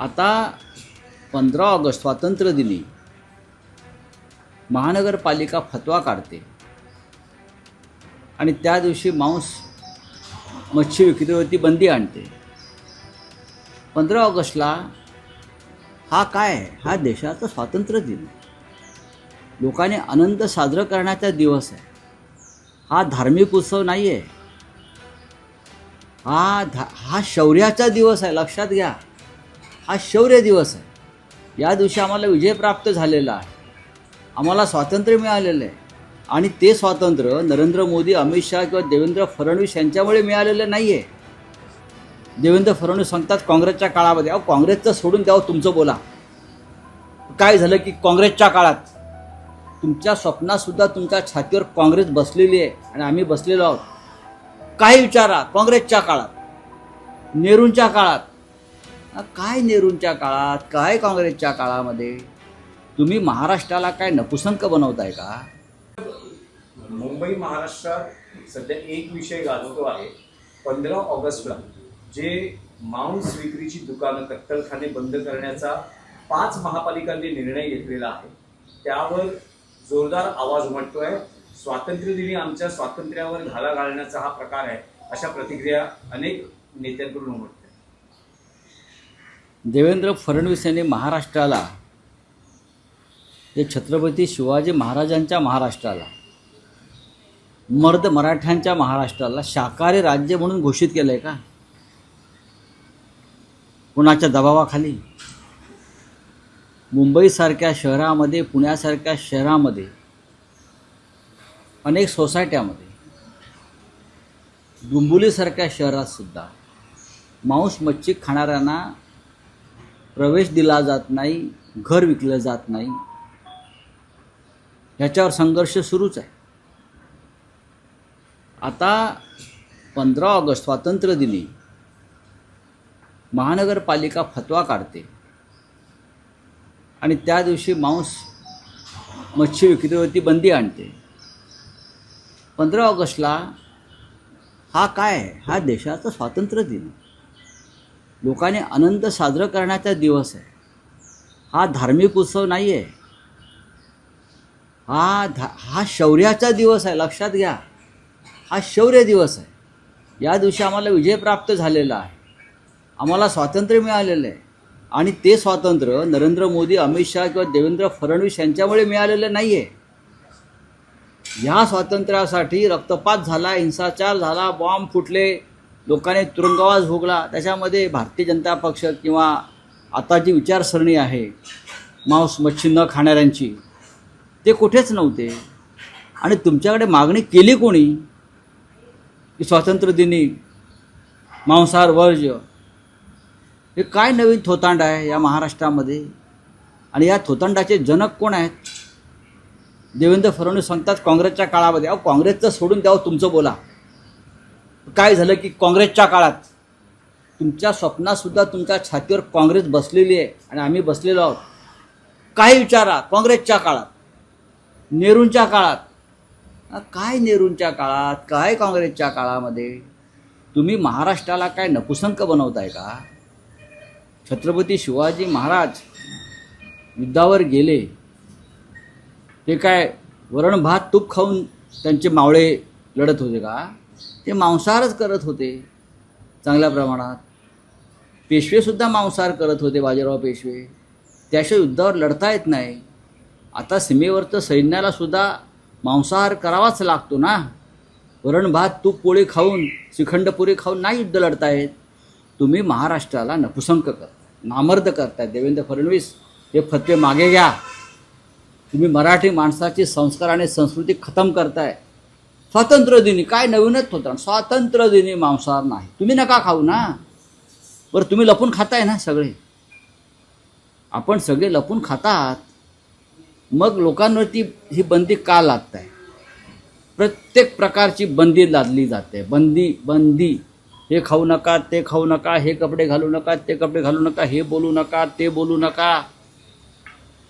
आता पंधरा ऑगस्ट स्वातंत्र्य दिनी महानगरपालिका फतवा काढते. आणि त्या दिवशी मांस मच्छी विक्रीवरती बंदी आणते. पंधरा ऑगस्टला हा काय आहे? हा देशाचा स्वातंत्र्य दिन लोकांनी आनंद साजरं करण्याचा दिवस आहे. हा धार्मिक उत्सव नाही आहे हा धा हा शौर्याचा दिवस आहे. लक्षात घ्या. हा शौर्य दिवस आहे. या दिवशी आम्हाला विजय प्राप्त झालेला आहे. आम्हाला स्वातंत्र्य मिळालेलं आहे. आणि ते स्वातंत्र्य नरेंद्र मोदी अमित शहा किंवा देवेंद्र फडणवीस यांच्यामुळे मिळालेलं नाही आहे देवेंद्र फडणवीस सांगतात काँग्रेसच्या काळामध्ये अहो काँग्रेसचं सोडून द्यावं तुमचं बोला. काय झालं की काँग्रेसच्या काळात? तुमच्या स्वप्नातसुद्धा तुमच्या छातीवर काँग्रेस बसलेली आहे आणि आम्ही बसलेलो आहोत. काही विचारा काँग्रेसच्या काळात नेहरूंच्या काळात काय नेहरूंच्या काळात काय काँग्रेसच्या काळामध्ये? तुम्ही महाराष्ट्राला काय नपुसंक बनवताय का? मुंबई महाराष्ट्रात सध्या एक विषय गाजवतो आहे पंधरा ऑगस्टला जे मांस विक्रीची दुकानं कत्तलखाने बंद करण्याचा पाच महापालिकांनी निर्णय घेतलेला आहे. त्यावर जोरदार आवाज उमटतोय. स्वातंत्र्य दिनी आमच्या स्वातंत्र्यावर घाला घालण्याचा हा प्रकार आहे अशा प्रतिक्रिया अनेक नेत्यांकडून उमटतो देवेंद्र फडणवीस यांनी महाराष्ट्राला ते छत्रपती शिवाजी महाराजांच्या महाराष्ट्राला मर्द मराठ्यांच्या महाराष्ट्राला शाकाहारी राज्य म्हणून घोषित केलं आहे का? कुणाच्या दबावाखाली? मुंबईसारख्या शहरामध्ये पुण्यासारख्या शहरामध्ये अनेक सोसायट्यामध्ये डुंबुलीसारख्या शहरात सुद्धा मांस मच्छी खाणाऱ्यांना प्रवेश दिला जात नाही घर विकलं जात नाही. ह्याच्यावर संघर्ष सुरूच आहे. आता पंधरा ऑगस्ट स्वातंत्र्य दिनी महानगरपालिका फतवा काढते. आणि त्या दिवशी मांस मच्छी विक्रीवरती बंदी आणते. पंधरा ऑगस्टला हा काय आहे? हा देशाचा स्वातंत्र्य दिन लोकांनी आनंद साजरं करण्याचा दिवस आहे. हा धार्मिक उत्सव नाही आहे हा धा हा शौर्याचा दिवस आहे लक्षात घ्या. हा शौर्य दिवस आहे. या दिवशी आम्हाला विजय प्राप्त झालेला आहे. आम्हाला स्वातंत्र्य मिळालेलं आहे. आणि ते स्वातंत्र्य नरेंद्र मोदी अमित शहा किंवा देवेंद्र फडणवीस यांच्यामुळे मिळालेलं नाही आहे ह्या स्वातंत्र्यासाठी रक्तपात झाला हिंसाचार झाला बॉम्ब फुटले लोकांनी तुरुंगवास भोगला. त्याच्यामध्ये भारतीय जनता पक्ष किंवा आता जी विचारसरणी आहे मांस मच्छी न खाणाऱ्यांची ते कुठेच नव्हते. आणि तुमच्याकडे मागणी केली कोणी? की स्वातंत्र्यदिनी मांसाहार वर्ज्य. हे काय नवीन थोतांड आहे या महाराष्ट्रामध्ये? आणि या थोतांडाचे जनक कोण आहेत? देवेंद्र फडणवीस सांगतात काँग्रेसच्या काळामध्ये. अहो काँग्रेसचं सोडून द्यावं तुमचं बोला. काय झालं की काँग्रेसच्या काळात तुमच्या स्वप्नातसुद्धा तुमच्या छातीवर काँग्रेस बसलेली आहे आणि आम्ही बसलेलो आहोत. काय विचारा काँग्रेसच्या काळात नेहरूंच्या काळात. काय नेहरूंच्या काळात काय काँग्रेसच्या काळामध्ये? तुम्ही महाराष्ट्राला काय नपुसंक बनवताय का? छत्रपती शिवाजी महाराज युद्धावर गेले. ते काय वरण भात तूप खाऊन त्यांचे मावळे लढत होते का? ते मांसाहारच करत होते चांगल्या प्रमाणात. पेशवेसुद्धा मांसाहार करत होते बाजीराव पेशवे. त्याशिवाय युद्धावर लढता येत नाही. आता सीमेवरचं सैन्याला सुद्धा मांसाहार करावाच लागतो ना? वरण भात तूप पोळी खाऊन श्रीखंडपुरी खाऊन नाही युद्ध लढता येत. तुम्ही महाराष्ट्राला नपुसंक करता नामर्द करताय. देवेंद्र फडणवीस हे फतवे मागे घ्या. तुम्ही मराठी माणसाची संस्कार आणि संस्कृती खतम करताय. स्वातंत्र्यदिनी काय नवीनच होतं. स्वातंत्र्यदिनी मांसाहार नाही. तुम्ही नका खाऊ ना. बरं तुम्ही लपून खाताय ना सगळे. आपण सगळे लपून खातात. मग लोकांवरती ही बंदी का लादत आहे प्रत्येक प्रकारची बंदी लादली जाते. बंदी बंदी. हे खाऊ नका ते खाऊ नका हे कपडे घालू नका ते कपडे घालू नका हे बोलू नका ते बोलू नका.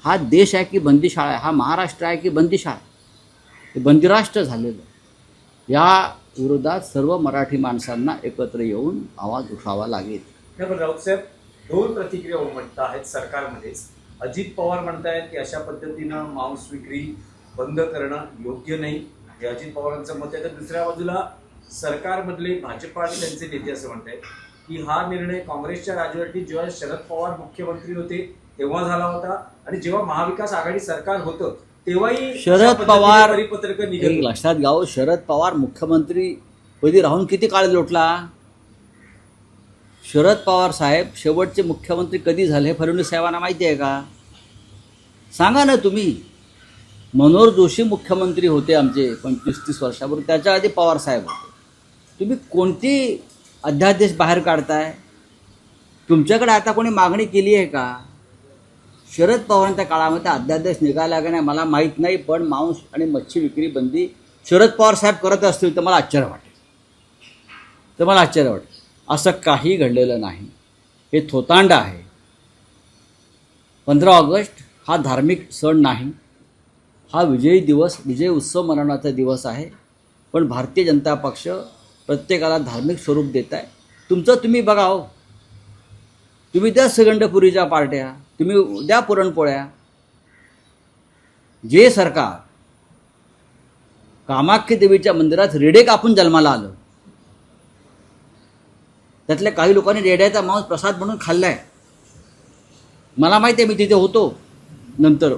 हा देश आहे की बंदीशाळा आहे? हा महाराष्ट्र आहे की बंदीशाळा आहे हे बंदिराष्ट्र झालेलं आहे. या विरोधात सर्व मराठी माणसांना एकत्र येऊन आवाज उठावा लागेल. त्यामुळे दोन प्रतिक्रिया उमटत आहेत सरकारमध्येच. अजित पवार म्हणतायत की अशा पद्धतीनं मांस विक्री बंद करणं योग्य नाही. हे अजित पवारांचं मत आहे. तर दुसऱ्या बाजूला सरकारमधले भाजपा आणि त्यांचे नेते असं म्हणत आहेत की हा निर्णय काँग्रेसच्या राजवटीत जेव्हा शरद पवार मुख्यमंत्री होते तेव्हा झाला होता. आणि जेव्हा महाविकास आघाडी सरकार होतं तेव्हाही शरद पवार- परिपत्रक लक्षात घ्यावं शरद पवार मुख्यमंत्री पदी राहून किती काळ लोटला? शरद पवार साहेब शेवटचे मुख्यमंत्री कधी झाले फडणवीस साहेबांना माहिती आहे का? सांगा ना तुम्ही. मनोहर जोशी मुख्यमंत्री होते आमचे पंचवीस तीस वर्षापूर्वी. त्याच्या आधी पवार साहेब होते. तुम्ही कोणती अध्यादेश बाहेर काढताय? तुमच्याकडे आता कोणी मागणी केली आहे का? शरद पवारांच्या काळामध्ये अध्यादेश निघायला का नाही मला माहीत नाही पण मांस आणि मच्छी विक्री बंदी शरद पवार साहेब करत असतील तर मला आश्चर्य वाटेल. तर मला आश्चर्य वाटेल. असं काही घडलेलं नाही. हे थोतांड आहे. पंधरा ऑगस्ट हा धार्मिक सण नाही. हा विजयी दिवस विजय उत्सव मनवण्याचा दिवस आहे. पण भारतीय जनता पक्ष प्रत्येकाला धार्मिक स्वरूप देत आहे. तुमचं तुम्ही बघा हो. तुम्ही द्या सगंडपुरीच्या पार्ट्या तुम्ही द्या पुरणपोळ्या जे सरकार कामाख्य देवीच्या मंदिरात रेडे कापून जन्माला आलं त्यातल्या काही लोकांनी रेड्याचा मांस प्रसाद म्हणून खाल्लाय. मला माहिती आहे मी तिथे होतो नंतर.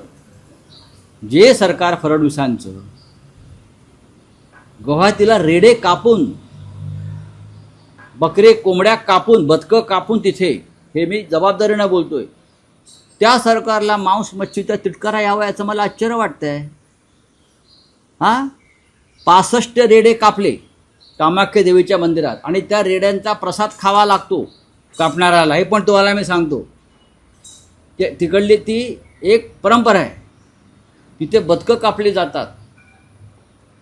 जे सरकार फडणवीसांचं गुवाहाटीला रेडे कापून बकरे कोंबड्या कापून बदकं कापून तिथे हे मी जबाबदारीनं बोलतोय. त्या सरकारला मांस मच्छीचा तिटकारा यावा याचं मला आश्चर्य वाटतंय. हां? पासष्ट रेडे कापले कामाख्य देवीच्या मंदिरात आणि त्या रेड्यांचा प्रसाद खावा लागतो कापणाऱ्याला. हे पण तुम्हाला मी सांगतो. ते तिकडली ती एक परंपरा आहे. तिथे बदकं कापली जातात.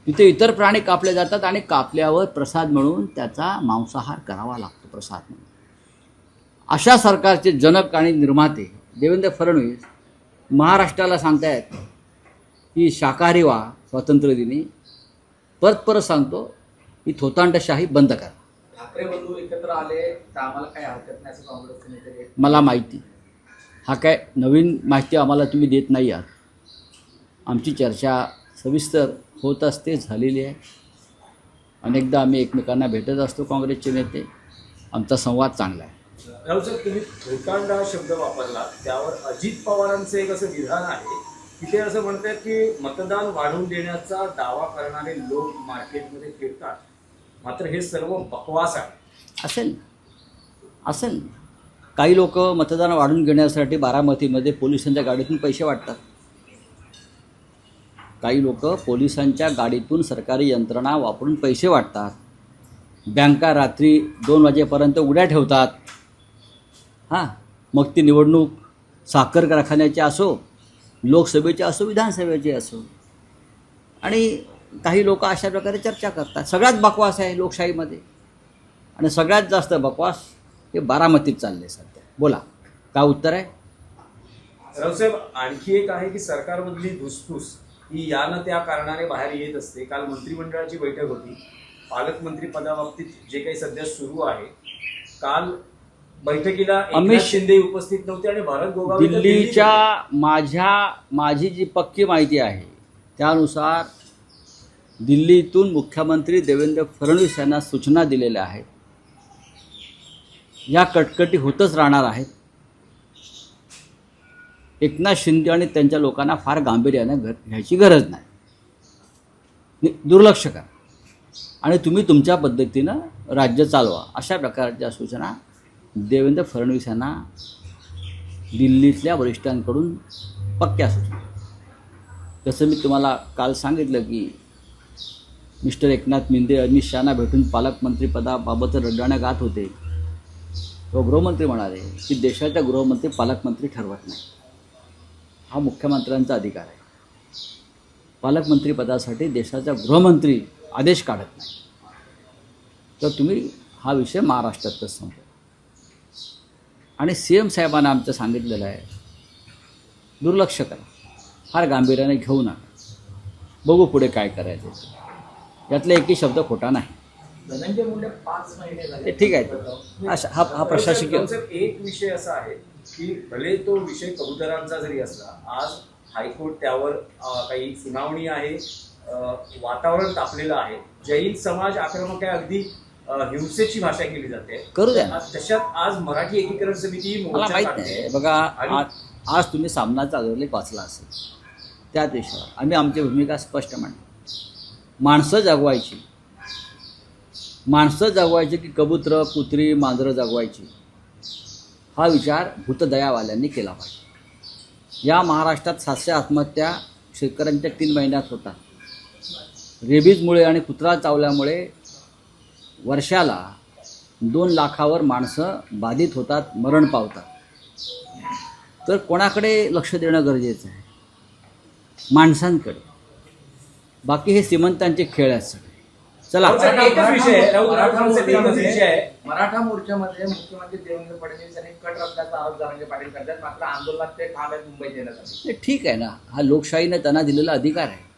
तिथे इतर प्राणी कापले जातात आणि कापल्यावर प्रसाद म्हणून त्याचा मांसाहार करावा लागतो प्रसाद म्हणून. अशा सरकारचे जनक आणि निर्माते देवेंद्र फडणवीस महाराष्ट्राला सांगतायत की शाकाहारी व्हा स्वातंत्र्यदिनी परत परत सांगतो की थोतांडशाही बंद करा. ठाकरे बंधू एकत्र आले तर आम्हाला काही हरकत नाही असं काँग्रेसचे नेते आहेत. मला माहिती. हा काय नवीन माहिती आम्हाला तुम्ही देत नाही आहात. आमची चर्चा सविस्तर होत असते झालेली आहे. अनेकदा आम्ही एकमेकांना भेटत असतो काँग्रेसचे नेते. आमचा संवाद चांगला आहे. राहुल सर तुम्ही भूतांड हा शब्द वापरला त्यावर अजित पवारांचं एक असं विधान आहे की ते असं म्हणतात की मतदान वाढवून देण्याचा दावा करणारे लोक मार्केटमध्ये फिरतात. मात्र हे सर्व बकवास आहे. असेल असेल. काही लोक मतदान वाढून घेण्यासाठी बारामतीमध्ये पोलिसांच्या गाडीतून पैसे वाटतात. काही लोक पोलिसांच्या गाडीतून सरकारी यंत्रणा वापरून पैसे वाटतात. बँका रात्री दोन वाजेपर्यंत उड्या ठेवतात. हां मग ती निवडणूक साखर कारखान्याची असो लोकसभेची असो विधानसभेची असो. आणि काही लोक अशा प्रकारे चर्चा करतात. सगळ्यात बकवास आहे लोकशाहीमध्ये. आणि सगळ्यात जास्त बकवास हे बारामतीत चालले सध्या. बोला काय उत्तर आहे? रावसाहेब आणखी एक आहे की सरकारमधली धुसफूस ही यानं त्या कारणाने बाहेर येत असते. काल मंत्रिमंडळाची बैठक होती. पालकमंत्री पदाबाबतीत जे काही सध्या सुरू आहे काल बैठकीला अमित शिंदे उपस्थित नव्हते आणि भारत दिल्लीत दिल्लीच्या. माझ्या माझी जी पक्की माहिती आहे त्यानुसार दिल्लीतून मुख्यमंत्री देवेंद्र फडणवीस यांना सूचना दिलेल्या आहेत. या कटकटी होतच राहणार आहेत. एकनाथ शिंदे आणि त्यांच्या लोकांना फार गांभीर्यानं घर घ्यायची गरज नाही. दुर्लक्ष करा. आणि तुम्ही तुमच्या पद्धतीनं राज्य चालवा अशा प्रकारच्या सूचना देवेंद्र फडणवीस यांना दिल्लीतल्या वरिष्ठांकडून पक्क्या सूचना जसं मी तुम्हाला काल सांगितलं की मिस्टर एकनाथ मिंदे अमित शहाना भेटून पालकमंत्रीपदाबाबत रडणं गात होते. व गृहमंत्री म्हणाले की देशाच्या गृहमंत्री पालकमंत्री ठरवत नाही. हा मुख्यमंत्र्यांचा अधिकार आहे. पालकमंत्रीपदासाठी देशाचा गृहमंत्री आदेश काढत नाही. तर तुम्ही हा विषय महाराष्ट्रातच संपला आणि सी एम साहेबांना आमचं सांगितलेलं आहे दुर्लक्ष करा. फार गांभीर्याने घेऊ नका. बघू पुढे काय करायचं. यातला एकही शब्द खोटा नाही. ते ठीक आहे. हा हा हा प्रशासकीय एक विषय असा आहे की भले तो विषय कबुतरांचा जरी असला आज हायकोर्ट त्यावर काही सुनावणी आहे वातावरण तापलेलं आहे. जैन समाज आक्रमक आहे अगदी. हिंसेची भाषा केली जाते. करू द्या. तशात आज मराठी एकीकरण समिती मला माहीत. नाही. बघा आज आज तुम्ही सामनाचा अग्रलेख वाचला असेल. त्या विषयावर आम्ही आमची भूमिका स्पष्ट मांडली माणसं जगवायची. माणसं जगवायची की कबुतरं कुत्री मांजरं जगवायची. हा विचार भूतदयावाल्यांनी केला पाहिजे. या महाराष्ट्रात सातशे आत्महत्या शेतकऱ्यांच्या तीन महिन्यात होतात. रेबीजमुळे आणि कुत्रा चावल्यामुळे वर्षाला दोन लाखावर माणसं बाधित होतात मरण पावतात. तर कोणाकडे लक्ष देणं गरजेचं आहे? माणसांकडे. बाकी हे श्रीमंतांचे खेळ आहेत सगळे. चला. मराठा मोर्चामध्ये- विषय आहे. मराठा मोर्चामध्ये मुख्यमंत्री देवेंद्र फडणवीस यांनी कट रस्त्याचा आरोप जरांगे पाटील करतात. मात्र आंदोलनात ते ठाम आहेत मुंबईत येण्यासाठी ते ठीक आहे ना. हा लोकशाहीने त्यांना दिलेला अधिकार आहे.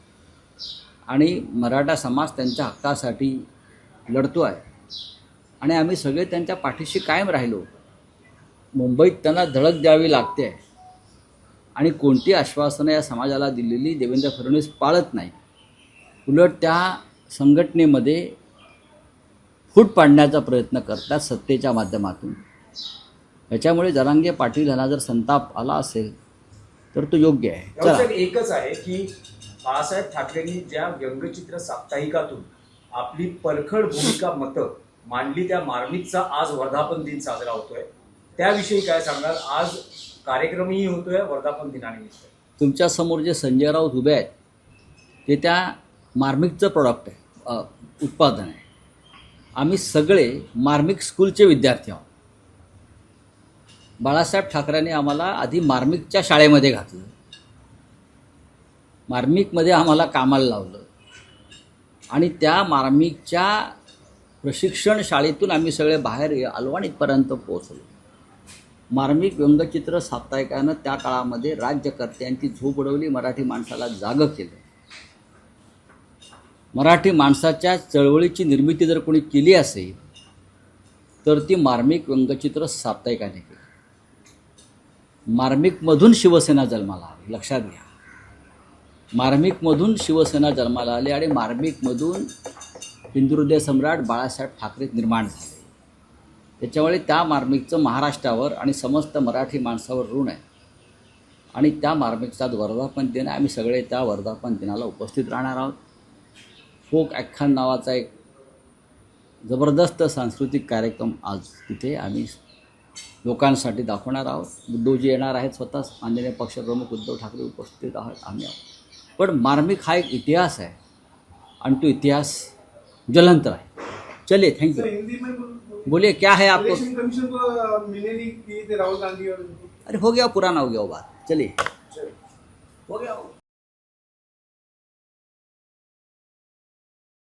आणि मराठा समाज त्यांच्या हक्कासाठी लढतो आहे. आणि आम्ही सगळे त्यांच्या पाठीशी कायम राहिलो. मुंबईत त्यांना धडक द्यावी लागते. आणि कोणती आश्वासनं या समाजाला दिलेली देवेंद्र फडणवीस पाळत नाही. उलट त्या संघटनेमध्ये फूट पाडण्याचा प्रयत्न करतात सत्तेच्या माध्यमातून. याच्यामुळे जरांगे पाटील यांना जर संताप आला असेल तर तो योग्य आहे. एकच आहे की बाळासाहेब ठाकरेंनी ज्या व्यंगचित्र साप्ताहिकातून आपली परखड भूमिका मतं मांडली त्या मार्मिकचा आज वर्धापन दिन साजरा होतोय. त्याविषयी काय सांगाल? आज कार्यक्रमही होतोय वर्धापन दिनानिमित्त. तुमच्यासमोर जे संजय राऊत उभे आहेत ते त्या मार्मिकचं प्रॉडक्ट आहे उत्पादन आहे. आम्ही सगळे मार्मिक स्कूलचे विद्यार्थी आहोत. बाळासाहेब ठाकरेंनी आम्हाला आधी मार्मिकच्या शाळेमध्ये घातलं. मार्मिकमध्ये आम्हाला कामाला लावलं. आणि त्या मार्मिकच्या प्रशिक्षण शाळेतून आम्ही सगळे बाहेर ये- आलो इथपर्यंत पोहोचलो. मार्मिक व्यंगचित्र साप्ताहिकानं त्या काळामध्ये राज्यकर्त्यांची झोप उडवली मराठी माणसाला जागं केलं. मराठी माणसाच्या चळवळीची निर्मिती जर कोणी केली असेल तर ती मार्मिक व्यंगचित्र साप्ताहिकाने केली. मार्मिकमधून शिवसेना जन्माला आली लक्षात घ्या. मार्मिकमधून शिवसेना जन्माला आली आणि मार्मिकमधून हिंदुहृदय सम्राट बाळासाहेब ठाकरे निर्माण झाले. त्याच्यामुळे त्या मार्मिकचं महाराष्ट्रावर आणि समस्त मराठी माणसावर ऋण आहे. आणि त्या मार्मिकचा वर्धापन दिन आहे. आम्ही सगळे त्या वर्धापन दिनाला उपस्थित राहणार आहोत. फोक आख्यान नावाचा एक जबरदस्त सांस्कृतिक कार्यक्रम आज तिथे आम्ही लोकांसाठी दाखवणार आहोत. उद्धवजी येणार आहेत स्वतः. माननीय पक्षप्रमुख उद्धव ठाकरे उपस्थित आहोत. आम्ही आहोत. पण मार्मिक हा एक इतिहास है और तो इतिहास ज्वलंत है चलिए थैंक यू बोलिए क्या है आपको? राहुल गांधी अरे हो गया पुराना हो गया वो बात। चलिए। हो गया